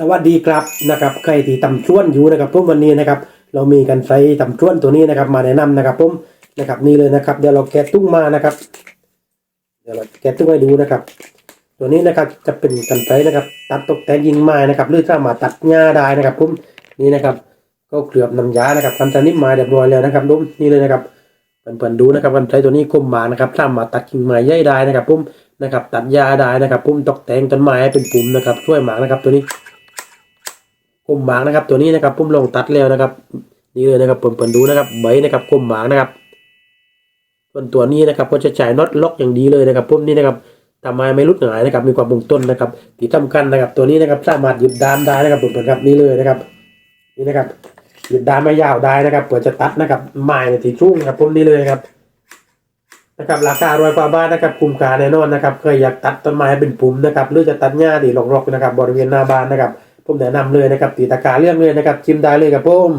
สวัสดีครับนะครับใครที่ตำชวนอยู่นะครับผมวันนี้นะครับเรามีกันไฟตำชวนตัวนี้นะครับ มาแนะนำนะครับผมนะครับนี่เลยนะครับ เดี๋ยวเราแกะตุ้งมานะครับ เดี๋ยวเราแกะตุ้งให้ดูนะครับ ตัวนี้นะครับจะเป็นกันไฟนะครับ ตัดตกแต่งยิงไม้นะครับหรือสามาตัดหญ้าได้นะครับผมนี่นะครับ ก็เกลือบน้ำยานะครับทำจานิ่มมาเรียบร้อยแล้วนะครับลุมนี่เลยนะครับเปิดๆดูนะครับกันไฟตัวนี้คมหมานะครับสามาตัดกิ่งไม้ใหญ่ได้นะครับผมนะครับ ตัดหญ้าได้นะครับผมตกแต่งต้นไม้ให้เป็นปุ่มนะครับช่วยหมากนะครับตัวนี้ คมหมากนะครับ ตัวนี้นะครับผมลองตัดแล้วนะครับ นี่เลยนะครับเปิดๆดูนะครับใบนะครับคมหมากนะครับส่วนตัวนี้นะครับก็จะจ่ายน็อตล็อกอย่างดีเลยนะครับผมนี่นะครับทำไมไม่รุดหายนะครับ มีความคงต้นนะครับที่สำคัญนะครับ ตัวนี้นะครับสามารถหยิบดามได้นะครับเปิดๆครับนี่เลยนะครับ นี่นะครับหยิบดามไม่ยาวได้นะครับเปิดจะตัดนะครับไม้ในที่ชุ่งนะครับผมนี่เลยครับนะครับราคาร้อยกว่าบ้าทนะครับคุ้มค่าแน่นอนนะครับเคยอยากตัดต้นไม้เป็นปุ่มนะครับหรือจะตัดหญ้าดีรกๆนะครับบริเวณหน้าบ้านนะครับ ผมแนะนำเลยนะครับตีตะการเรื่องเลยนะครับชิมได้เลยครับผม